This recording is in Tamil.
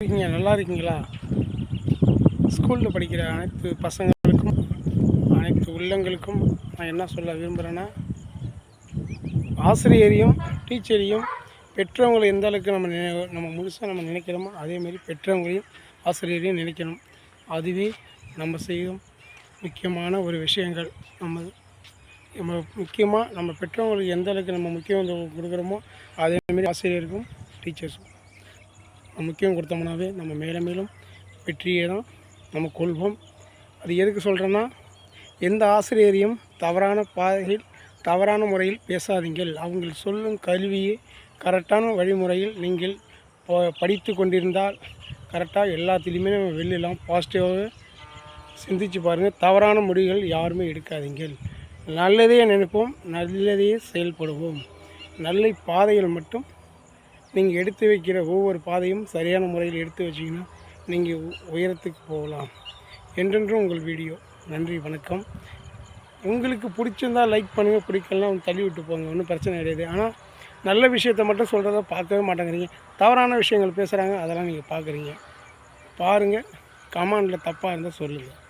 இருக்கீங்க நல்லா இருக்கீங்களா? ஸ்கூலில் படிக்கிற அனைத்து பசங்களுக்கும் அனைத்து உள்ளங்களுக்கும் நான் என்ன சொல்ல விரும்புகிறேன்னா ஆசிரியரையும் டீச்சரையும் பெற்றவங்களை எந்த அளவுக்கு நம்ம நினை- நம்ம முழுசாக நம்ம நினைக்கிறோமோ அதேமாரி பெற்றவங்களையும் ஆசிரியரையும் நினைக்கணும். அதுவே நம்ம செய்யும் முக்கியமான ஒரு விஷயங்கள். நம்ம நம்ம முக்கியமாக நம்ம பெற்றவங்களுக்கு எந்த அளவுக்கு நம்ம முக்கியத்துவம் கொடுக்குறோமோ அதேமாரி ஆசிரியருக்கும் டீச்சர்ஸும் முக்கியம் கொடுத்தோம்னாவே நம்ம மேலும் மேலும் வெற்றியை தான் நம்ம கொள்வோம். அது எதுக்கு சொல்கிறேன்னா எந்த ஆசிரியரையும் தவறான பாதையில் தவறான முறையில் பேசாதீங்கள். அவங்கள் சொல்லும் கல்வியை கரெக்டான வழிமுறையில் நீங்கள் படித்து கொண்டிருந்தால் கரெக்டாக எல்லாத்துலேயுமே நம்ம வெளியெல்லாம் பாசிட்டிவாக சிந்திச்சு பாருங்கள் தவறான முடிவுகள் யாருமே எடுக்காதீங்கள். நல்லதையே நினைப்போம் நல்லதையே செயல்படுவோம். நல்ல பாதைகள் மட்டும் நீங்கள் எடுத்து வைக்கிற ஒவ்வொரு பாதையும் சரியான முறையில் எடுத்து வச்சிங்கன்னா நீங்கள் உ- உயரத்துக்கு போகலாம். என்றென்றும் உங்கள் வீடியோ. நன்றி வணக்கம். உங்களுக்கு பிடிச்சிருந்தா லைக் பண்ணுங்கள் பிடிக்கலாம் தள்ளி விட்டு போங்க. ஒன்றும் பிரச்சனை கிடையாது. ஆனால் நல்ல விஷயத்த மட்டும் சொல்கிறத பார்க்கவே மாட்டேங்கிறீங்க. தவறான விஷயங்கள் பேசுகிறாங்க அதெல்லாம் நீங்கள் பார்க்குறீங்க. பாருங்கள் கமாண்டில் தப்பாக இருந்தால் சொல்லுங்கள்